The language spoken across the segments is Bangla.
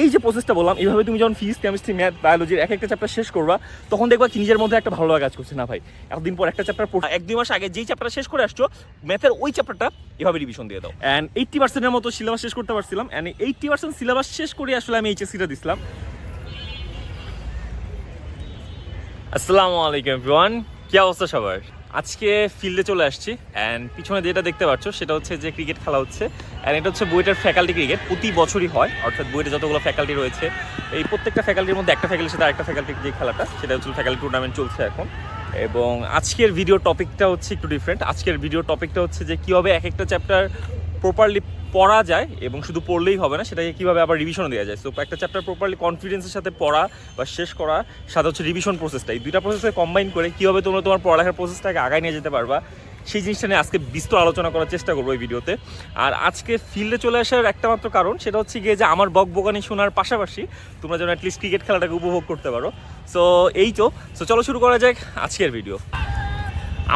এই যে প্রসেসটা বললাম এইভাবে তুমি যখন ফিজিক্স কেমিস্ট্রি ম্যাথ বায়োলজির এক একটা চ্যাপ্টার শেষ করবা তখন দেখবা কি নিজের মধ্যে একটা ভালো লাগা কাজ করছে। না ভাই এতদিন পর একটা চ্যাপ্টার পড়া এক দুই মাস আগে যেই চ্যাপ্টার শেষ করে আসছো ম্যাথের ওই চ্যাপ্টারটা এভাবে রিভিশন দিয়ে দাও। অ্যান্ড এইট্টি পার্সেন্টের মতো সিলেবাস শেষ করতে পারছিলাম। অ্যান্ড এইট্টি পার্সেন্ট সিলেবাস শেষ করে আসলে আমি এইচএসসিটা দিছিলাম। আসসালামু আলাইকুম এভরিওয়ান কি অবস্থা সবার? আজকে ফিল্ডে চলে আসছি অ্যান্ড পিছনে যেটা দেখতে পাচ্ছ সেটা হচ্ছে যে ক্রিকেট খেলা হচ্ছে অ্যান্ড এটা হচ্ছে বুয়েটের ফ্যাকাল্টি ক্রিকেট প্রতি বছরই হয়, অর্থাৎ বুয়েটে যতগুলো ফ্যাকাল্টি রয়েছে, এই প্রত্যেকটা ফ্যাকাল্টির মধ্যে একটা ফ্যাকাল্টির সাথে আরেকটা ফ্যাকাল্টির যে খেলাটা, সেটা হচ্ছে ফ্যাকাল্টি টুর্নামেন্ট চলছে এখন, এবং আজকের ভিডিও টপিকটা হচ্ছে একটু ডিফারেন্ট আজকের ভিডিও টপিকটা হচ্ছে যে কীভাবে এক একটা চ্যাপ্টার প্রপারলি পড়া যায় এবং শুধু পড়লেই হবে না, সেটাকে কীভাবে আবার রিভিশন দেওয়া যায়? সো একটা চ্যাপ্টার প্রপারলি কনফিডেন্সের সাথে পড়া বা শেষ করা, সাথে হচ্ছে রিভিশন প্রসেসটা এই দুইটা প্রসেসকে কম্বাইন করে কীভাবে তোমরা তোমার পড়ালেখার প্রসেসটাকে আগায় নিয়ে যেতে পারবা, সেই জিনিসটা নিয়ে আজকে বিস্তর আলোচনা করার চেষ্টা করব এই ভিডিওতে আর আজকে ফিল্ডে চলে আসার একটা মাত্র কারণ, সেটা হচ্ছে গিয়ে যে আমার বক বকানি শোনার পাশাপাশি তোমরা যেন অ্যাটলিস্ট ক্রিকেট খেলাটাকে উপভোগ করতে পারো। সো এই তো। সো চলো শুরু করা যাক আজকের ভিডিও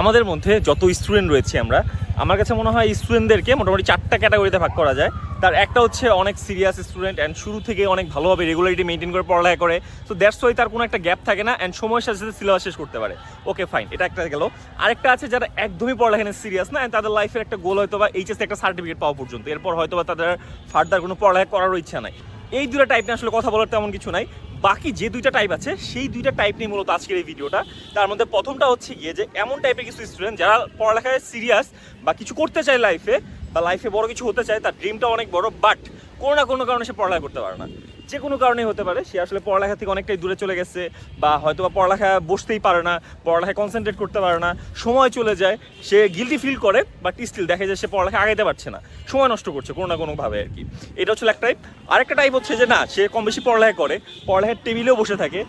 আমাদের মধ্যে যত স্টুডেন্ট রয়েছে আমরা আমার কাছে মনে হয় স্টুডেন্টদেরকে মোটামুটি চারটা ক্যাটাগরিতে ভাগ করা যায়। তার একটা হচ্ছে অনেক সিরিয়াস স্টুডেন্ট অ্যান্ড শুরু থেকে অনেক ভালোভাবে রেগুলারিটি মেনটেন করে, পড়ালেখা করে। সো দ্যাটস ওয়াই তার কোনো একটা গ্যাপ থাকে না অ্যান্ড সময়ের সাথে সাথে সিলেবাস শেষ করতে পারে। ওকে ফাইন এটা একটা গেল। আরেকটা আছে যারা একদমই পড়ালেখা নিয়ে সিরিয়াস না তাদের লাইফের একটা গোল হয়তো বা এইচএস একটা সার্টিফিকেট পাওয়া পর্যন্ত। এরপর হয়তো বা তাদের ফার্দার কোনো পড়ালেখা করারও ইচ্ছা নাই। এই দুটা টাইপ নিয়ে আসলে কথা বলার তেমন কিছু নাই। বাকি যে দুইটা টাইপ আছে, সেই দুইটা টাইপ নিয়ে মূলত আজকের এই ভিডিওটা। তার মধ্যে প্রথমটা হচ্ছে গিয়ে যে, এমন টাইপের কিছু স্টুডেন্ট যারা পড়ালেখায় সিরিয়াস বা কিছু করতে চায় লাইফে বা লাইফে বড় কিছু হতে চায়, তার ড্রিমটা অনেক বড় বাট কোনো না কোনো কারণে সে পড়ালেখা করতে পারে না। যে কোনো কারণেই হতে পারে, সে আসলে পড়ালেখা থেকে অনেকটাই দূরে চলে গেছে বা হয়তো বা পড়ালেখা বসতেই পারে না পড়ালেখায় কনসেন্ট্রেট করতে পারে না, সময় চলে যায়, সে গিলটি ফিল করে বাট স্টিল দেখা যায় সে পড়ালেখা আগাইতে পারছে না, সময় নষ্ট করছে কোনো না কোনোভাবে আর কি। এটা হচ্ছে এক টাইপ আরেকটা টাইপ হচ্ছে যে না, সে কম বেশি পড়ালেখা করে, পড়ালেখার টেবিলেও বসে থাকে,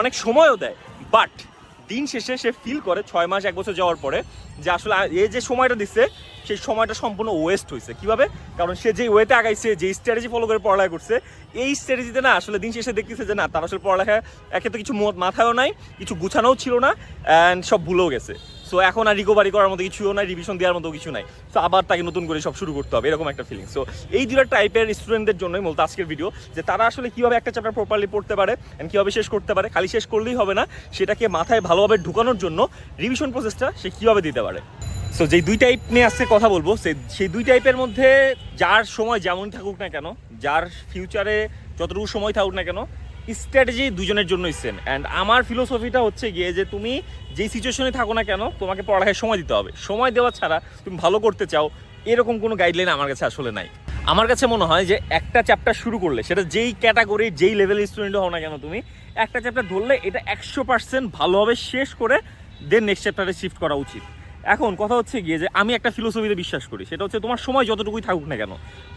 অনেক সময়ও দেয় বাট দিন শেষে সে ফিল করে ছয় মাস, এক বছর যাওয়ার পরে যে আসলে এই যে সময়টা দিচ্ছে সেই সময়টা সম্পূর্ণ ওয়েস্ট হয়েছে কীভাবে? কারণ সে যেই ওয়েতে আগাইছে যে স্ট্র্যাটেজি ফলো করে পড়ালেখা করছে, এই স্ট্র্যাটেজিতে না আসলে দিন শেষে দেখতেছে যে না, তার আসলে পড়ালেখা একে তো কিছু মাথায়ও নাই, কিছু গুছানোও ছিল না অ্যান্ড সব ভুলেও গেছে। সো এখন আর রিকভারি করার মতো কিছুও নাই রিভিশন দেওয়ার মতো কিছু নাই। সো আবার তাকে নতুন করে সব শুরু করতে হবে, এরকম একটা ফিলিং সো এই দুটা টাইপের স্টুডেন্টদের জন্যই মূলত আজকের ভিডিও যে তারা আসলে কীভাবে একটা চ্যাপ্টার প্রপারলি পড়তে পারে অ্যান্ড কীভাবে শেষ করতে পারে, খালি শেষ করলেই হবে না, সেটাকে মাথায় ভালোভাবে ঢুকানোর জন্য রিভিশন প্রসেসটা সে কীভাবে দিতে পারে। সো যেই দুই টাইপ নিয়ে আজকে কথা বলব সেই সেই দুই টাইপের মধ্যে যার সময় যেমন থাকুক না কেন, যার ফিউচারে যতটুকু সময় থাকুক না কেন স্ট্র্যাটেজি দুজনের জন্যই সেম অ্যান্ড আমার ফিলোসফিটা হচ্ছে গিয়ে যে তুমি যেই সিচুয়েশনে থাকো না কেন, তোমাকে পড়ালেখায় সময় দিতে হবে। সময় দেওয়া ছাড়া তুমি ভালো করতে চাও, এরকম কোনো গাইডলাইন আমার কাছে আসলে নাই। আমার কাছে মনে হয় যে একটা চ্যাপ্টার শুরু করলে, সেটা যেই ক্যাটাগরি যেই লেভেলের স্টুডেন্ট হও না কেন তুমি, একটা চ্যাপ্টার ধরলে এটা একশো পার্সেন্ট ভালোভাবে শেষ করে দেন নেক্সট চ্যাপ্টারে শিফট করা উচিত। এখন কথা হচ্ছে গিয়ে যে আমি একটা ফিলোসফিতে বিশ্বাস করি, সেটা হচ্ছে তোমার সময় যতটুকুই থাকুক না কেন।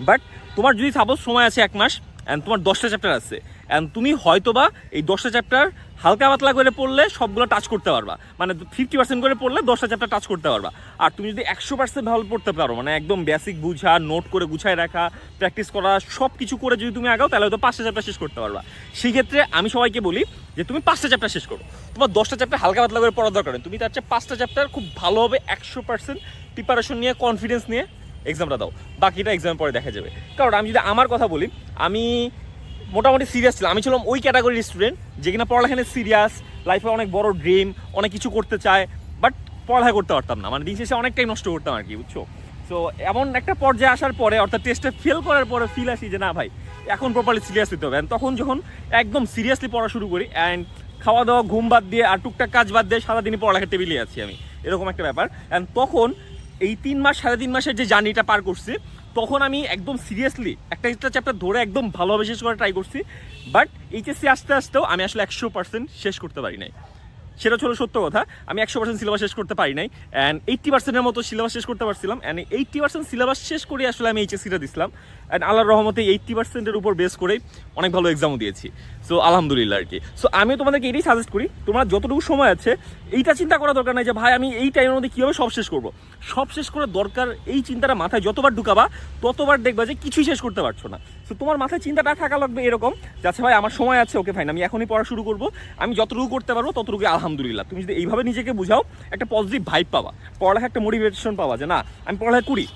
বাট তোমার যদি সাপোজ সময় আছে এক মাস অ্যান্ড তোমার দশটা চ্যাপ্টার আছে। অ্যান্ড তুমি হয়তোবা এই দশটা চ্যাপ্টার হালকা পাতলা করে পড়লে সবগুলো টাচ করতে পারবা। মানে ফিফটি পার্সেন্ট করে পড়লে দশটা চ্যাপ্টার টাচ করতে পারবা। আর তুমি যদি একশো পার্সেন্ট ভালো পড়তে পারো মানে একদম বেসিক বুঝা নোট করে গুছায় রাখা প্র্যাকটিস করা সব কিছু করে যদি তুমি আগাও, তাহলে হয়তো পাঁচটা চ্যাপ্টার শেষ করতে পারবা। সেই ক্ষেত্রে আমি সবাইকে বলি যে তুমি পাঁচটা চ্যাপ্টার শেষ করো। তোমার দশটা চ্যাপ্টার হালকা পাতলা করে পড়ার দরকার তুমি তার চেয়ে পাঁচটা চ্যাপ্টার খুব ভালোভাবে একশো পার্সেন্ট প্রিপারেশন নিয়ে কনফিডেন্স নিয়ে এক্সামটা দাও। বাকিটা এক্সাম পরে দেখা যাবে। কারণ আমি যদি আমার কথা বলি, আমি মোটামুটি সিরিয়াস ছিলাম। আমি ছিলাম ওই ক্যাটাগরির স্টুডেন্ট যে কিনা পড়ালেখা নিয়ে সিরিয়াস লাইফে অনেক বড় ড্রিম অনেক কিছু করতে চায় বাট পড়ালেখা করতে পারতাম না। মানে দিন শেষে অনেকটাই নষ্ট করতাম আর কি, বুঝছ? সো এমন একটা পর্যায়ে আসার পরে, অর্থাৎ টেস্টে ফেল করার পরে ফিল আসি যে, না ভাই, এখন প্রপারলি সিরিয়াস হতে হবে। And তখন যখন একদম সিরিয়াসলি পড়া শুরু করি অ্যান্ড খাওয়া দাওয়া ঘুম বাদ দিয়ে, আর টুকটাক কাজ বাদ দিয়ে সারাদিনই পড়ালেখার টেবিলে আছি আমি। এরকম একটা ব্যাপার। অ্যান্ড তখন এই তিন মাস, সাড়ে তিন মাসের যে জার্নিটা পার করছি, তখন আমি একদম সিরিয়াসলি একটা একটা চ্যাপ্টার ধরে একদম ভালোভাবে শেষ করার ট্রাই করছি বাট এইচএসসি আসতে আসতেও আমি আসলে একশো পার্সেন্ট শেষ করতে পারি নাই। সেটা ছিল সত্য কথা, আমি একশো পার্সেন্ট সিলেবাস শেষ করতে পারি নাই অ্যান্ড এইট্টি পার্সেন্টের মতো সিলেবাস শেষ করতে পারছিলাম অ্যান্ড এইট্টি পার্সেন্ট সিলেবাস শেষ করে আসলে আমি এইচএসসিটা দিছিলাম। অ্যান্ড আল্লাহর রহমতে এইট্টি পার্সেন্টের উপর বেস করে অনেক ভালো এক্সামও দিয়েছি। সো আলহামদুলিল্লাহ আর কি। সো আমি তোমাদেরকে এটাই সাজেস্ট করি, তোমরা যতটুকু সময় আছে, এইটা চিন্তা করা দরকার নাই যে, ভাই, আমি এই টাইমের মধ্যে কীভাবে সব শেষ করব? সব শেষ করার দরকার এই চিন্তাটা মাথায় যতবার ঢুকাবা, ততবার দেখবা যে, কিছুই শেষ করতে পারছ না। সো তোমার মাথায় চিন্তাটা থাকা লাগবে এরকম যাচ্ছে ভাই, আমার সময় আছে ওকে ফাইন আমি এখনই পড়া শুরু করব, আমি যতটুকু করতে পারব ততটুকু আলহামদুলিল্লাহ। তুমি যদি এইভাবে নিজেকে বুঝাও, একটা পজিটিভ ভাইব পাবা। পড়ালেখা একটা মোটিভেশন পাওয়া যে, না, আমি পড়ালেখা করি।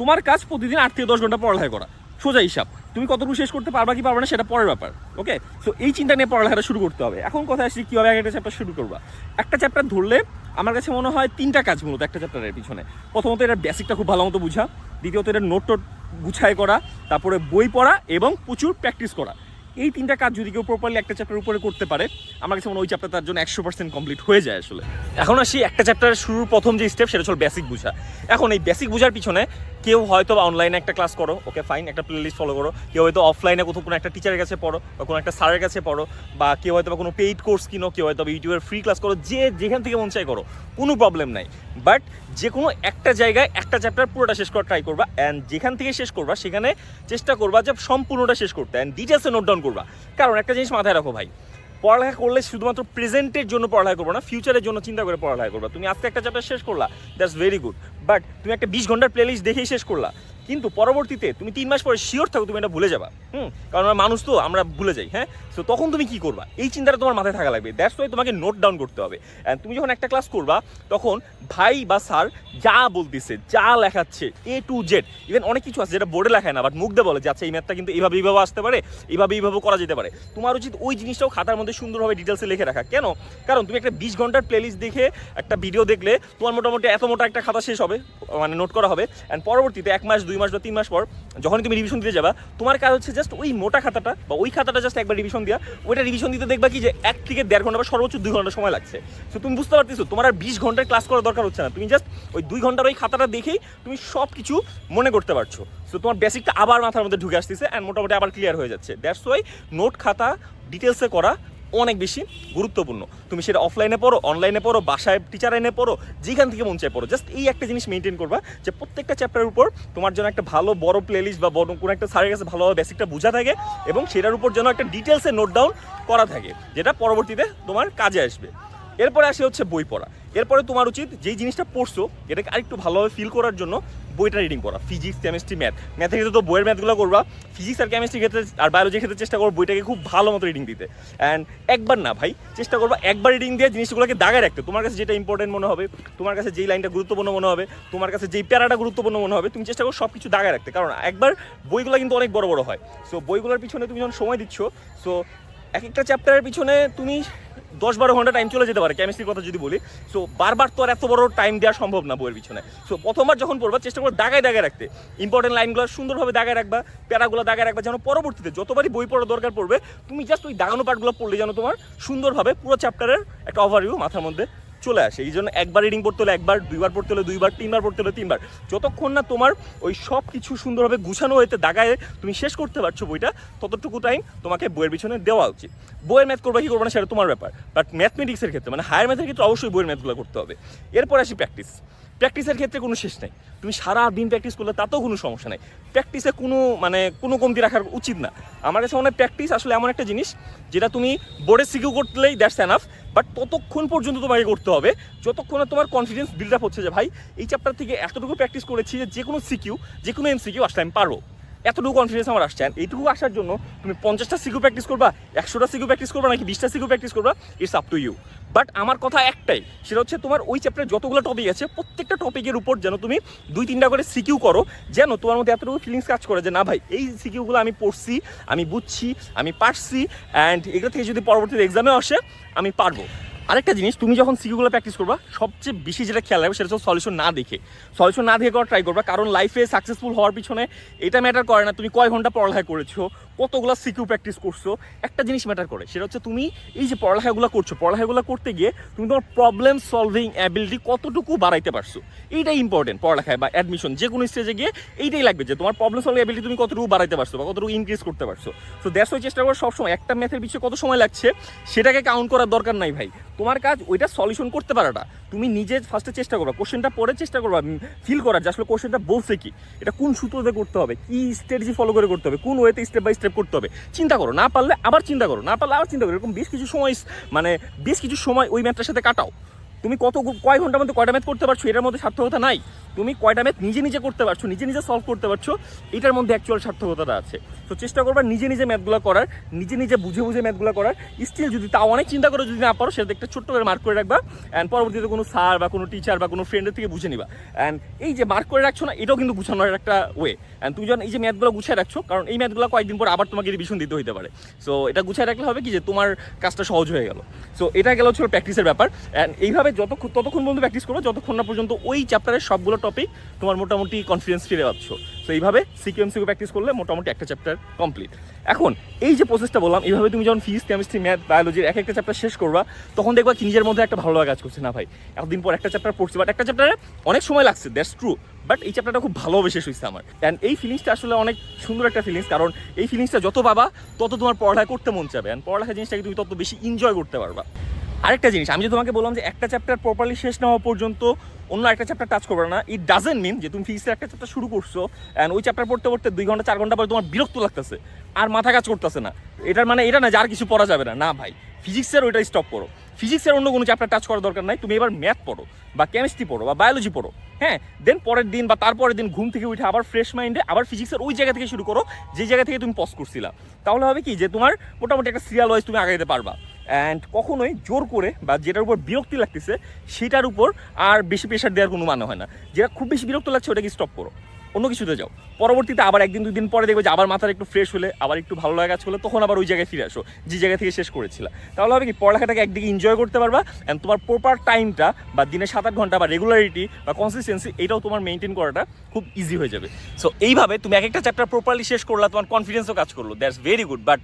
তোমার কাজ প্রতিদিন আট থেকে দশ ঘণ্টা পড়ালেখা করা। সোজা হিসাব। তুমি কতটুকু শেষ করতে পারবা কি পারবে না সেটা পরের ব্যাপার ওকে সো এই চিন্তা নিয়ে পড়ালেখাটা শুরু করতে হবে। এখন কথা আসছি কীভাবে একটা চ্যাপ্টার শুরু করবা। একটা চ্যাপ্টার ধরলে আমার কাছে মনে হয় তিনটা কাজ মূলত একটা চ্যাপ্টারের পিছনে। প্রথমত এটার বেসিকটা খুব ভালো মতো বুঝা। দ্বিতীয়ত এটা নোট টোট গুছাই করা। তারপরে বই পড়া এবং প্রচুর প্র্যাকটিস করা। এই তিনটা কাজ যদি কেউ প্রপারলি একটা চ্যাপ্টার উপরে করতে পারে, আমার কাছে মনে হয় ওই চ্যাপ্টার তার জন্য একশো পার্সেন্ট কমপ্লিট হয়ে যায় আসলে। এখন আসি একটা চ্যাপ্টারের শুরুর প্রথম যে স্টেপ সেটা হচ্ছে বেসিক বুঝা। এখন এই বেসিক বুঝার পিছনে কেউ হয়তো বা অনলাইনে একটা ক্লাস করো ওকে ফাইন একটা প্লে লিস্ট ফলো করো। কেউ হয়তো অফলাইনে কোথাও কোনো একটা টিচারের কাছে পড়ো, বা কোনো একটা স্যারের কাছে পড়ো, বা কেউ হয়তো বা কোনো পেইড কোর্স কিনো, কেউ হয়তো বা ইউটিউবের ফ্রি ক্লাস করো, যে যেখান থেকে মন চাই করো, কোনো প্রবলেম নাই। বাট যে কোনো একটা জায়গায় একটা চ্যাপ্টার পুরোটা শেষ করা ট্রাই করবা অ্যান্ড যেখান থেকে শেষ করবা, সেখানে চেষ্টা করবা যে সম্পূর্ণটা শেষ করতে অ্যান্ড ডিটেলসে নোট ডাউন করবা। কারণ একটা জিনিস মাথায় রাখো ভাই, পড়ালেখা করলে শুধুমাত্র প্রেজেন্টের জন্য পড়ালেখা করব না ফিউচারের জন্য চিন্তা করে পড়ালেখা করবা। তুমি আজকে একটা চ্যাপ্টার শেষ করলা দ্যাটস ভেরি গুড বাট তুমি একটা বিশ ঘণ্টার প্লেলিস্ট দেখেই শেষ করলা। কিন্তু পরবর্তীতে তুমি তিন মাস পরে শিওর থাকো তুমি এটা ভুলে যাবা। হুম? কারণ আমরা মানুষ তো, আমরা ভুলে যাই হ্যাঁ? তো তখন তুমি কি করবা? এই চিন্তাটা তোমার মাথায় থাকা লাগবে। দ্যাটস ওয়াই তোমাকে নোট ডাউন করতে হবে। অ্যান্ড তুমি যখন একটা ক্লাস করবা, তখন ভাই বা স্যার যা বলতেছে, যা লেখাচ্ছে এ টু জেড ইভেন অনেক কিছু আছে যেটা বোর্ডে লেখায় না বাট মুখ দিয়ে বলে যে আচ্ছা এই ম্যাথটা কিন্তু এইভাবে এইভাবে আসতে পারে এইভাবে এইভাবে করা যেতে পারে। তোমার উচিত ওই জিনিসটাও খাতার মধ্যে সুন্দরভাবে ডিটেলসে লিখে রাখা। কেন? কারণ তুমি একটা বিশ ঘণ্টার প্লেলিস্ট দেখে একটা ভিডিও দেখলে তোমার মোটামুটি এত মোটা একটা খাতা শেষ হবে মানে নোট করা হবে অ্যান্ড পরবর্তীতে এক মাস, দুই মাস বা তিন মাস পর যখনই তুমি রিভিশন দিতে যাবা, তোমার কাজ হচ্ছে জাস্ট ওই মোটা খাতাটা বা ওই খাতাটা জাস্ট একবার রিভিশন দেওয়া ওইটা রিভিশন দিতে দেখবা কি যে এক থেকে দেড় ঘণ্টা বা সর্বোচ্চ দুই ঘণ্টা সময় লাগছে। তো তুমি বুঝতে পারতেছো, তোমার আর বিশ ঘণ্টার ক্লাস করার দরকার হচ্ছে না। তুমি জাস্ট ওই দুই ঘণ্টার ওই খাতাটা দেখেই তুমি সব কিছু মনে করতে পারছ। সো তোমার বেসিকটা আবার মাথার মধ্যে ঢুকে আসতেছে অ্যান্ড মোটামুটি আবার ক্লিয়ার হয়ে যাচ্ছে। দ্যাটস ওয়াই নোট খাতা ডিটেলসে করা অনেক বেশি গুরুত্বপূর্ণ। তুমি সেটা অফলাইনে পড়ো অনলাইনে পড়ো, বাসায় টিচার এনে পড়ো, যেখান থেকে মন চায় পড়ো। জাস্ট এই একটা জিনিস মেনটেন করবা যে প্রত্যেকটা চ্যাপ্টারের উপর তোমার জন্য একটা ভালো, বড় প্লেলিস্ট বা বড় কোনো একটা স্যারের কাছে ভালোভাবে বেসিকটা বোঝা থাকে এবং সেটার উপর যেন একটা ডিটেলসে নোট ডাউন করা থাকে, যেটা পরবর্তীতে তোমার কাজে আসবে। এরপরে আসে হচ্ছে বই পড়া। এরপরে তোমার উচিত যেই জিনিসটা পড়ছো, এটাকে আরেকটু ভালোভাবে ফিল করার জন্য বইটা রিডিং করা ফিজিক্স কেমিস্ট্রি ম্যাথ ম্যাথের ক্ষেত্রে তো বইয়ের ম্যাথগুলো করবা। ফিজিক্স আর কেমিস্ট্রি ক্ষেত্রে আর বায়োলজির ক্ষেত্রে চেষ্টা করব বইটাকে খুব ভালো মতো রিডিং দিতে। অ্যান্ড একবার না ভাই, চেষ্টা করবা একবার রিডিং দিয়ে জিনিসগুলোকে দাগায় রাখতে। তোমার কাছে যেটা ইম্পর্টেন্ট মনে হবে, তোমার কাছে যেই লাইনটা গুরুত্বপূর্ণ মনে হবে, তোমার কাছে যেই প্যারাটা গুরুত্বপূর্ণ মনে হবে, তুমি চেষ্টা করো সব কিছু দাগায় রাখতে। কারণ একবার বইগুলো কিন্তু অনেক বড় বড় হয়। সো বইগুলোর পিছনে তুমি যখন সময় দিচ্ছ সো এক একটা চ্যাপ্টারের পিছনে তুমি দশ বারো ঘণ্টা টাইম চলে যেতে পারে কেমিস্ট্রির কথা যদি বলি। সো বারবার তো আর এত বড় টাইম দেওয়া সম্ভব না বইয়ের পিছনে। সো প্রথমবার যখন পড়বা, চেষ্টা করো দাগায় দাগায় রাখতে। ইম্পর্টেন্ট লাইনগুলো সুন্দরভাবে দাগায় রাখবা, প্যারাগুলো দাগায় রাখবা, যেন পরবর্তীতে যতবারই বই পড়া দরকার পড়বে, তুমি জাস্ট ওই দাগানো পার্টগুলো পড়লে যেন তোমার সুন্দরভাবে পুরো চ্যাপ্টারের একটা ওভারভিউ মাথার মধ্যে চলে আসে। এই জন্য একবার রিডিং পড়তে হলে একবার, দুইবার পড়তে হলে দুইবার, তিনবার পড়তে হলে তিনবার। যতক্ষণ না তোমার ওই সব কিছু সুন্দরভাবে গুছানো হয়েছে, দাগায় তুমি শেষ করতে পারছ বইটা, ততটুকু টাইম তোমাকে বইয়ের পিছনে দেওয়া উচিত। বইয়ের ম্যাথ করবে কি করবে না সেটা তোমার ব্যাপার। বাট ম্যাথমেটিক্সের ক্ষেত্রে মানে হায়ার ম্যাথের ক্ষেত্রে অবশ্যই বইয়ের ম্যাথগুলো করতে হবে। এরপর আসি প্র্যাকটিস প্র্যাকটিসের ক্ষেত্রে কোনো শেষ নাই। তুমি সারা দিন প্র্যাকটিস করলে তাতেও কোনো সমস্যা নাই। প্র্যাকটিসে কোনো মানে কোনো কমতি রাখার উচিত না। আমার কাছে মনে প্র্যাকটিস আসলে এমন একটা জিনিস যেটা তুমি বোর্ডে সিকিউ করলেই দ্যাটস এনাফ বাট ততক্ষণ পর্যন্ত তোমাকে করতে হবে। যতক্ষণ তোমার কনফিডেন্স বিল্ড আপ হচ্ছে যে, ভাই, এই চ্যাপ্টার থেকে এতটুকু প্র্যাকটিস করেছি যে যে কোনো সিকিউ যে কোনো এমসিকিউ আসলে আমি পারব। এতটুকু কনফিডেন্স আমার আসছে এইটুকু আসার জন্য তুমি পঞ্চাশটা সিকিউ প্র্যাকটিস করবা, একশোটা সিকিউ প্র্যাকটিস করবা নাকি বিশটা সিকিউ প্র্যাকটিস করবা it's up to you but আমার কথা একটাই, সেটা হচ্ছে তোমার ওই চ্যাপ্টারে যতগুলো টপিক আছে, প্রত্যেকটা টপিকের উপর যেন তুমি দুই তিনটা করে সিকিউ করো, যেন তোমার মধ্যে এতটুকু ফিলিংস কাজ করে যে না ভাই, এই সিকিউগুলো আমি পড়ছি, আমি বুঝছি, আমি পারছি অ্যান্ড এগুলো থেকে যদি পরবর্তীতে এক্সামে আসে, আমি পারব। আরেকটা জিনিস, তুমি যখন সিকিউগুলো প্র্যাকটিস করবা, সবচেয়ে বেশি যেটা খেয়াল রাখবে সেটা হচ্ছে সলিউশন না দেখে। সলিউশন না দেখে করা ট্রাই করবা, কারণ লাইফে সাকসেসফুল হওয়ার পিছনে এটা ম্যাটার করে না। তুমি কয় ঘণ্টা পড়ালেখা করেছ, কতগুলো সিকিউ প্র্যাকটিস করছ, একটা জিনিস ম্যাটার করে, সেটা হচ্ছে তুমি এই যে পড়ালেখাগুলো করছ, পড়ালেখাগুলো করতে গিয়ে তুমি তোমার প্রবলেম সলভিং অ্যাবিলিটি কতটুকু বাড়াইতে পারছ, এইটাই ইম্পর্টেন্ট পড়ালেখায় বা অ্যাডমিশন যে কোনো স্টেজে গিয়ে এইটাই লাগবে যে তোমার প্রবলেম সলভিং অ্যাবিলিটি তুমি কতটুকু বাড়াইতে পারছ বা কতটুকু ইনক্রিজ করতে পারছ। সো দ্যাটস ওই চেষ্টা করো সবসময়, একটা ম্যাথের পিছিয়ে কত সময় লাগছে, সেটাকে কাউন্ট করার দরকার নাই ভাই। তোমার কাজ ওইটা সলিউশন করতে পারাটা। তুমি নিজে ফার্স্টে চেষ্টা করবা কোশ্চেনটা পরে চেষ্টা করবা ফিল করার যে আসলে কোশ্চেনটা বলছে কি, এটা কোন সূত্রতে করতে হবে, কি স্ট্র্যাটেজি ফলো করে করতে হবে, কোন ওয়েতে স্টেপ বাই স্টেপ করতে হবে, চিন্তা করো, না পারলে আবার চিন্তা করো, না পারলে আবার চিন্তা করো, এরকম বেশ কিছু সময় মানে বেশ কিছু সময় ওই ম্যাথটার সাথে কাটাও। তুমি কত কয় ঘণ্টার মধ্যে কয়টা ম্যাথ করতে পারছ, এটার মধ্যে সার্থকতা নাই। তুমি কয়টা ম্যাথ নিজে নিজে করতে পারছ, নিজে নিজে সলভ করতে পারছ, এটার মধ্যে অ্যাকচুয়াল সার্থকতাটা আছে। তো চেষ্টা করবা নিজে নিজে ম্যাথগুলো করার, নিজে নিজে বুঝে বুঝে ম্যাথগুলো করার। স্টিল যদি তাও অনেক চিন্তা করে যদি না পারো সেটা একটা ছোট্ট করে মার্ক করে রাখবা। অ্যান্ড পরবর্তীতে কোনো স্যার বা কোনো টিচার বা কোনো ফ্রেন্ডের থেকে বুঝে নিবা। অ্যান্ড এই যে মার্ক করে রাখছো না, এটাও কিন্তু গুছানোর একটা ওয়ে অ্যান্ড তুমি যখন এই যে ম্যাথগুলো গুছিয়ে রাখছো, কারণ এই ম্যাথগুলো কয়েকদিন পর আবার তোমাকে রিভিশন দিতে হতে পারে। সো এটা গুছিয়ে রাখলে হবে কি যে তোমার কাজটা সহজ হয়ে গেল। সো এটা গেল হচ্ছে প্র্যাকটিসের ব্যাপার। অ্যান্ড এইভাবে যতক্ষণ, ততক্ষণ পর্যন্ত প্র্যাকটিস করো যতক্ষণ না পর্যন্ত ওই চ্যাপ্টারের সবগুলো টপিক তোমার মোটামুটি কনফিডেন্স ফিরে পাচ্ছ। সো এইভাবে সিকিউএমসিকে প্র্যাকটিস করলে মোটামুটি একটা চ্যাপ্টার কমপ্লিট এখন, এই যে প্রসেসটা বললাম, এইভাবে তুমি যখন ফিজিক্স কেমিস্ট্রি ম্যাথ বায়োলজির এক একটা চ্যাপ্টার শেষ করবা, তখন দেখবা কি নিজের মধ্যে একটা ভালো লাগা কাজ করছে। না ভাই, এতদিন পর একটা চ্যাপ্টার পড়ছি বাট একটা চ্যাপ্টারে অনেক সময় লাগছে দ্যাটস ট্রু বাট এই চ্যাপ্টারটা খুব ভালোভাবে শেষ হয়েছে আমার। অ্যান্ড এই ফিলিংসটা আসলে অনেক সুন্দর একটা ফিলিংস কারণ এই ফিলিংসটা যত পাবা, তত তোমার পড়ালেখা করতে মন চাবে। অ্যান্ড পড়ালেখা জিনিসটাকে তুমি তত বেশি এনজয় করতে পারবা। আরেকটা জিনিস, আমি যে তোমাকে বললাম যে একটা চ্যাপ্টার প্রপারলি শেষ না হওয়া পর্যন্ত অন্য একটা চ্যাপ্টার টাচ করবে না। ইট ডাজেন্ট মিন যে তুমি ফিজিক্সের একটা চ্যাপ্টার শুরু করছ অ্যান্ড ওই চ্যাপ্টার পড়তে পড়তে দুই ঘণ্টা, চার ঘণ্টা পরে তোমার বিরক্ত লাগতেছে, আর মাথা কাজ করতেছে না। এটার মানে এটা না যে আর কিছু পড়া যাবে না। না ভাই ফিজিক্সের ওইটা স্টপ করো। ফিজিক্সের অন্য কোনো চ্যাপ্টার টাচ করার দরকার নাই। তুমি এবার ম্যাথ পড়ো বা কেমিস্ট্রি পড়ো বা বায়োলজি পড়ো। হ্যাঁ দেন পরের দিন বা তারপরের দিন ঘুম থেকে উঠে আবার ফ্রেশ মাইন্ডে আবার ফিজিক্সের ওই জায়গা থেকে শুরু করো যে জায়গা থেকে তুমি পজ করছিলা। তাহলে হবে কি যে তোমার মোটামুটি একটা সিরিয়াল ওয়াইজ তুমি আগাইতে পারবা। অ্যান্ড কখনোই জোর করে বা যেটার উপর বিরক্তি লাগতেছে, সেটার উপর আর বেশি প্রেশার দেওয়ার কোনো মানে হয় না। যেটা খুব বেশি বিরক্ত লাগছে ওটাকে স্টপ করো। অন্য কিছুতে যাও। পরবর্তীতে আবার একদিন দুদিন পরে দেখবে যে আবার মাথার একটু ফ্রেশ হলে, আবার একটু ভালো লাগা কাজ করলে, তখন আবার ওই জায়গায় ফিরে আসো, যে জায়গা থেকে শেষ করেছিল। তাহলে হবে কি, পড়ালেখাটাকে একদিকে এনজয় করতে পারবা অ্যান্ড তোমার প্রপার টাইমটা বা দিনে সাত আট ঘণ্টা বা রেগুলারিটি বা কনসিস্টেন্সি এটাও তোমার মেনটেন করাটা খুব ইজি হয়ে যাবে। সো এইভাবে তুমি এক একটা চ্যাপ্টার প্রপারলি শেষ করলা, তোমার কনফিডেন্সও কাজ করল। দ্যাটস ভেরি গুড বাট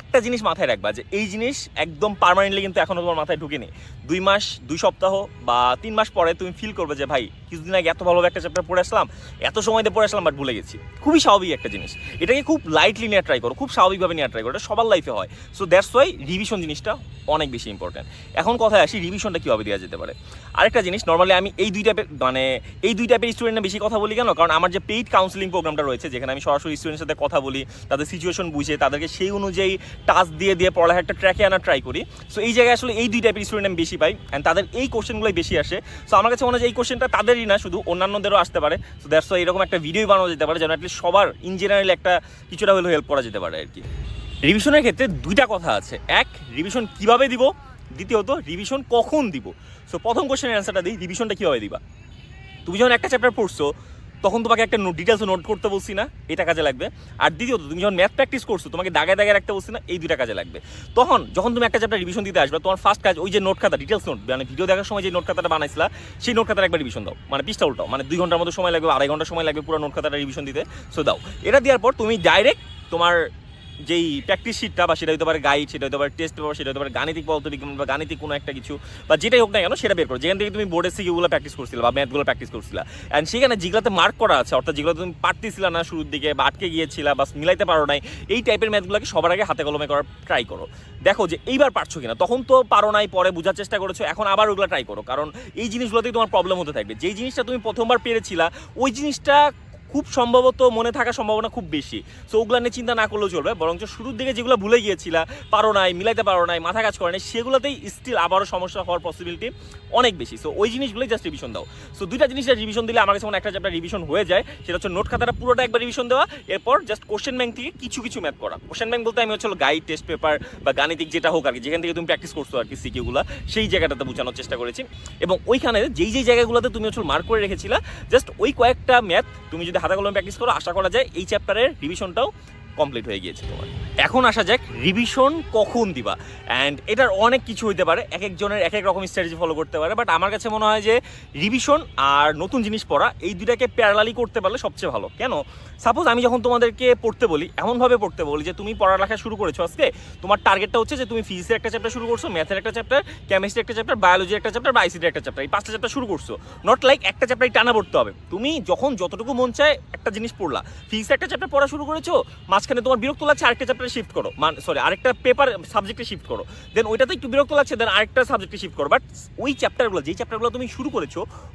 একটা জিনিস মাথায় রাখবা যে এই জিনিস একদম পার্মানেন্টলি কিন্তু এখনও তোমার মাথায় ঢুকেনি। দুই মাস, দুই সপ্তাহ বা তিন মাস পরে তুমি ফিল করবে যে, ভাই, কিছুদিন আগে এত ভালোভাবে একটা চ্যাপ্টার পড়ে আসলাম, এত সময় দিয়ে পড়ে আসলাম বাট ভুলে গেছি। খুবই স্বাভাবিক একটা জিনিস। এটাকে খুব লাইটলি নিয়ে ট্রাই করো, খুব স্বাভাবিকভাবে নেওয়া ট্রাই করো। এটা সবার লাইফে হয়। সো দ্যাটস ওয়াই রিভিশন জিনিসটা অনেক বেশি ইম্পর্ট্যান্ট এখন কথায় আসি রিভিশনটা কীভাবে দেওয়া যেতে পারে? আরেকটা জিনিস নর্মালি আমি এই দুই টাইপের মানে এই দুই টাইপের স্টুডেন্টের বেশি কথা বলি কেন? কারণ আমার যে পেইড কাউন্সিলিং প্রোগ্রামটা রয়েছে, যেখানে আমি সরাসরি স্টুডেন্টের সাথে কথা বলি, তাদের সিচুয়েশন বুঝে, তাদেরকে সেই অনুযায়ী টাস্ক দিয়ে দিয়ে পড়ালেখা একটা ট্র্যাকে আনার ট্রাই করি। সো এই জায়গায় আসলে এই দুই টাইপের স্টুডেন্ট আমি বেশি পাই অ্যান্ড তাদের এই কোশ্চেনগুলোই বেশি আসে। সো আমার কাছে মনে হয় এই কোশ্চেনটা তাদেরই না, শুধু অন্যান্যদেরও আসতে পারে। সো দ্যাটস এরকম একটা ভিডিও বানানো যেতে পারে যেন অ্যাটলিস্ট সবার ইন জেনারেল একটা কিছুটা হলেও হেল্প করা যেতে পারে আর কি রিভিশনের ক্ষেত্রে দুইটা কথা আছে। এক রিভিশন কীভাবে দিব? দ্বিতীয়ত রিভিশন কখন দিব? সো প্রথম কোশ্চেনের অ্যান্সারটা দিই রিভিশনটা কীভাবে দিবা? তুমি যখন একটা চ্যাপ্টার পড়ছো তখন তোমাকে একটা ডিটেলস নোট করতে বলছি না, এটা কাজে লাগবে। আর দ্বিতীয়ত, তুমি যখন ম্যাথ প্র্যাকটিস করছ, তোমাকে দাগায় দাগায় রাখতে বলছি না, এই দুটা কাজে লাগবে। তখন যখন তুমি একটা চ্যাপ্টার রিভিশন দিতে আসবে, তোমার ফার্স্ট কাজ ওই যে নোট খাতা ডিটেলস নোট মানে ভিডিও দেখার সময় যে নোট খাতাটা বানাইছিলা, সেই নোট খাতার একবার রিভিশন দাও। মানে পিসটা উল্টাও মানে দুই ঘণ্টার মতো সময় লাগবে, আড়াই ঘণ্টা সময় লাগবে পুরো নোট খাতাটা রিভিশন দিতে। সো দাও। এটা দেওয়ার পর তুমি ডাইরেক্ট তোমার যেই প্র্যাকটিস শিটটা বা সেটা হতে পারে গাইড সেটা হতে পারে টেস্ট পেপার সেটা হতে পারে গাণিতিক পদ্ধতি বা গাণিতিক কোনো একটা কিছু, বা যেটাই হোক না কেন সেটা বের করো। যেখান থেকে তুমি বোর্ডের সিকিউগুলো প্র্যাকটিস করছিলে বা ম্যাথগুলো প্র্যাকটিস করছিলা। অ্যান্ড সেখানে যেগুলোতে মার্ক করা আছে, অর্থাৎ যেগুলো তুমি পারতেছিলা না শুরুর দিকে বা আটকে গিয়েছিলা বা মিলাইতে পারো নাই, এই টাইপের ম্যাথগুলোকে সবার আগে হাতে কলমে করার ট্রাই করো। দেখো যে এইবার পারছ কিনা, তখন তো পারো নাই, পরে বোঝার চেষ্টা করেছ, এখন আবার ওগুলো ট্রাই করো। কারণ এই জিনিসগুলোতেই তোমার প্রবলেম হতে থাকবে। যেই জিনিসটা তুমি প্রথমবার পেরেছিলা, ওই জিনিসটা খুব সম্ভবত মনে থাকার সম্ভাবনা খুব বেশি। সো ওগুলো নিয়ে চিন্তা না করলেও চলবে। বরঞ্চ শুরুর দিকে যেগুলো ভুলে গিয়েছিলা, পারো নাই, মিলাইতে পারো নাই, মাথা কাজ করে নাই, সেগুলোতেই স্টিল আবারও সমস্যা হওয়ার পসিবিলিটি অনেক বেশি। সো ওই জিনিসগুলোই জাস্ট রিভিশন দাও। সো দুইটা জিনিসের রিভিশন দিলে আমার কাছে একটা চ্যাপ্টার রিভিশন হয়ে যায়, সেটা হচ্ছে নোট খাতাটা পুরোটা একবার রিভিশন দেওয়া, এরপর জাস্ট কোশ্চেন ব্যাংক থেকে কিছু কিছু ম্যাথ করা। কোশ্চেন ব্যাংক বলতে আমি হচ্ছে গাইড টেস্ট পেপার বা গাণিতিক যেটা হোক আর কি যেখান থেকে তুমি প্র্যাকটিস করছ আর কি সিকিউগুলো সেই জায়গাটাতে বোঝানোর চেষ্টা করেছি। এবং ওইখানে যেই যেই জায়গাগুলোতে তুমি হচ্ছে মার্ক করে রেখেছিলা জাস্ট ওই কয়েকটা ম্যাথ তুমি যদি হাতে কলমে প্র্যাকটিস করো। আশা করা যায় এই চ্যাপ্টারের রিভিশনটাও কমপ্লিট হয়ে গিয়েছে তোমার। এখন আসা যাক রিভিশন কখন দিবা? অ্যান্ড এটার অনেক কিছু হইতে পারে, এক একজনের এক এক রকম স্ট্র্যাটেজি ফলো করতে পারে বাট আমার কাছে মনে হয় যে রিভিশন আর নতুন জিনিস পড়া, এই দুইটাকে প্যারালালি করতে পারলে সবচেয়ে ভালো। কেন? সাপোজ আমি যখন তোমাদেরকে পড়তে বলি, এমনভাবে পড়তে বলি যে তুমি পড়ালেখা শুরু করেছ আজকে, তোমার টার্গেটটা হচ্ছে যে তুমি ফিজিক্সের একটা চ্যাপ্টার শুরু করছ ম্যাথের একটা চ্যাপ্টার কেমিস্ট্রি একটা চ্যাপ্টার বায়োলজির একটা চ্যাপ্টার বা আইসিটির একটা চ্যাপ্টার এই পাঁচটা চ্যাপ্টার শুরু করছ। নট লাইক একটা চ্যাপ্টারই টানা পড়তে হবে। তুমি যখন যতটুকু মন চায় একটা জিনিস পড়লা। ফিজিক্স একটা চ্যাপ্টার পড়া শুরু করেছ মাঝখানে তোমার বিরক্ত লাগছে, আরেকটা চ্যাপ্টারে শিফট করো। মানে সরি আরেকটা পেপার সাবজেক্টে শিফট করো। দেন ওইটাতে একটু বিরক্ত লাগছে দেন আরেকটা সাবজেক্টে শিফট করো। বাট ওই চ্যাপ্টারগুলো যেই চ্যাপ্টারগুলো তুমি শুরু করেছ,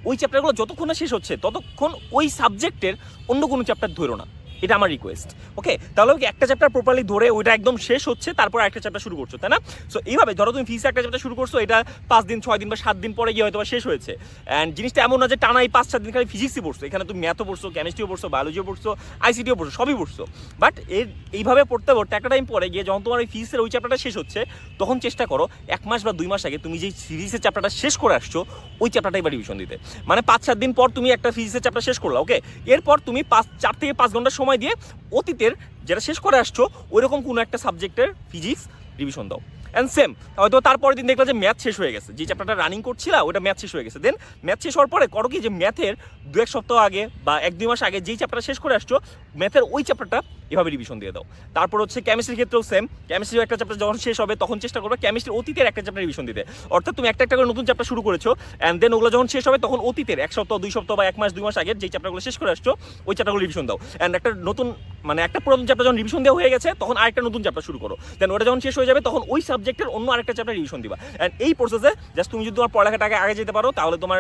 ওই চ্যাপ্টারগুলো যতক্ষণ না শেষ হচ্ছে, ততক্ষণ ওই সাবজেক্টের অন্য কোনো চ্যাপ্টার ধরো না। এটা আমার রিকোয়েস্ট ওকে তাহলে কি একটা চ্যাপ্টার প্রপারলি ধরে ওইটা একদম শেষ হচ্ছে, তারপর একটা চ্যাপ্টার শুরু করছ, তাই না? সো এইভাবে ধরো তুমি ফিজিক্স একটা চ্যাপ্টার শুরু করছ, এটা পাঁচ দিন, ছয় দিন বা সাত দিন পরে গিয়ে হয়তো শেষ হয়েছে। অ্যান্ড জিনিসটা এমন না যে টানা এই পাঁচ সাত দিন খালি ফিজিক্সই পড়ছো, এখানে তুমি ম্যাথও পড়ছো কেমিস্ট্রিও পড়ছো বায়োলজিও পড়ছো আইসিটিও পড়ছো, সবই পড়ছো। বাট এর এইভাবে পড়তে পড়তে একটা টাইম পরে গিয়ে যখন তোমার এই ফিজিক্সের ওই চ্যাপ্টারটা শেষ হচ্ছে, তখন চেষ্টা করো, এক মাস বা দুই মাস আগে তুমি যেই সিরিজের চ্যাপ্টারটা শেষ করে আসছো, ওই চ্যাপ্টারটাই বা রিভিশন দিতে। মানে পাঁচ সাত দিন পর তুমি একটা ফিজিক্সের চ্যাপ্টার শেষ করলা ওকে এরপর তুমি পাঁচ, চার থেকে পাঁচ ঘণ্টা সময় দিয়ে অতীতের যেটা শেষ করে আসছো ওইরকম কোনো একটা সাবজেক্টের ফিজিক্স রিভিশন দাও। অ্যান্ড সেম হয়তো তারপরের দিন দেখলা যে ম্যাথ শেষ হয়ে গেছে। যে চ্যাপ্টারটা রানিং করছিলা ওটা ম্যাথ শেষ হয়ে গেছে। দেন ম্যাথ শেষ হওয়ার পরে করো কি যে ম্যাথের দু এক সপ্তাহ আগে বা এক দুই মাস আগে যেই চ্যাপ্টারটা শেষ করে আসছো, ম্যাথের ওই চ্যাপ্টারটা এভাবে রিভিশন দিয়ে দাও। তারপর হচ্ছে কেমিস্ট্রির ক্ষেত্রেও সেম কেমিস্ট্রির একটা চ্যাপ্টার যখন শেষ হবে, তখন চেষ্টা করবে কেমিস্ট্রির অতীতের একটা চ্যাপ্টার রিভিশন দিতে। অর্থাৎ তুমি একটা একটা করে নতুন চ্যাপ্টার শুরু করেছ অ্যান্ড দেন ওগুলো যখন শেষ হবে, তখন অতীতের এক সপ্তাহ, দুই সপ্তাহ বা এক মাস, দুই মাস আগের যেই চ্যাপ্টারগুলো শেষ করে আসছো, ওই চ্যাপ্টারগুলো রিভিশন দাও। অ্যান্ড একটা নতুন মানে একটা পুরাতন চ্যাপ্টার যখন রিভিশন দেওয়া হয়ে গেছে, তখন আরেকটা নতুন চ্যাপ্টার শুরু করো। দেন ওটা যখন শেষ হয়ে যাবে, তখন ওই সাবজেক্টের অন্য আরেকটা চ্যাপ্টার রিভিশন দিবা। অ্যান্ড এই প্রসেসে জাস্ট তুমি যদি তোমার পড়ালেখাটাকে আগে যেতে পারো, তাহলে তোমার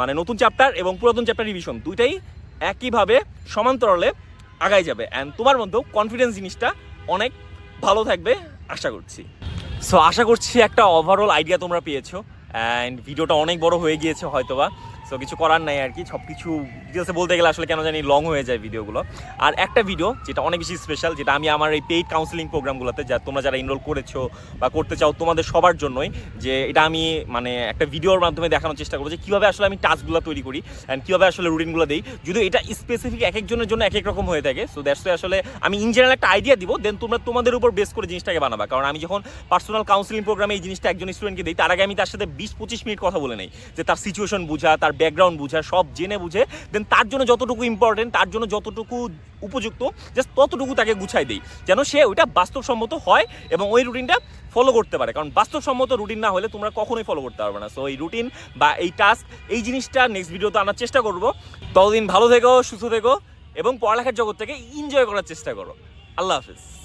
মানে নতুন চ্যাপ্টার এবং পুরাতন চ্যাপ্টার রিভিশন দুইটাই একইভাবে সমান্তরালে আগাই যাবে। অ্যান্ড তোমার মধ্যেও কনফিডেন্স জিনিসটা অনেক ভালো থাকবে, আশা করছি। সো আশা করছি একটা ওভারঅল আইডিয়া তোমরা পেয়েছ। অ্যান্ড ভিডিওটা অনেক বড় হয়ে গিয়েছে হয়তোবা। সো কিছু করার নাই আর কি সব কিছু ডিটেলসে বলতে গেলে আসলে কেন জানি লং হয়ে যায় ভিডিওগুলো আর একটা ভিডিও যেটা অনেক বেশি স্পেশাল যেটা আমি আমার এই পেইড কাউন্সিলিং প্রোগ্রামগুলোতে যা তোমরা যারা এনরোল করেছ বা করতে চাও তোমাদের সবার জন্যই, যে এটা আমি মানে একটা ভিডিওর মাধ্যমে দেখানোর চেষ্টা করব যে কীভাবে আসলে আমি টাস্কগুলো তৈরি করি অ্যান্ড কীভাবে আসলে রুটিনগুলো দিই। যদিও এটা স্পেসিফিক এক একজনের জন্য এক এক রকম হয়ে থাকে সো দ্যাটস আসলে আমি ইন জেনারেল একটা আইডিয়া দিব দেন তোমরা তোমাদের উপর বেস করে জিনিসটাকে বানাবা। কারণ আমি যখন পার্সোনাল কাউন্সিলিং প্রোগ্রামে এই জিনিসটা একজন স্টুডেন্টকে দিই, তার আগে আমি তার সাথে বিশ পঁচিশ মিনিট কথা বলে নেই, যে তার সিচুয়েশন বুঝা, তার ব্যাকগ্রাউন্ড বুঝা, সব জেনে বুঝে দেন তার জন্য যতটুকু ইম্পর্টেন্ট তার জন্য যতটুকু উপযুক্ত জাস্ট ততটুকু তাকে গুছাই দেই, যেন সে ওইটা বাস্তবসম্মত হয় এবং ওই রুটিনটা ফলো করতে পারে। কারণ বাস্তবসম্মত রুটিন না হলে তোমরা কখনোই ফলো করতে পারবে না। সো এই রুটিন বা এই টাস্ক এই জিনিসটা নেক্সট ভিডিওতে আনার চেষ্টা করব। ততদিন ভালো থেকো, সুস্থ থেকো এবং পড়ালেখার জগৎ থেকে এনজয় করার চেষ্টা করো। আল্লাহ হাফিজ।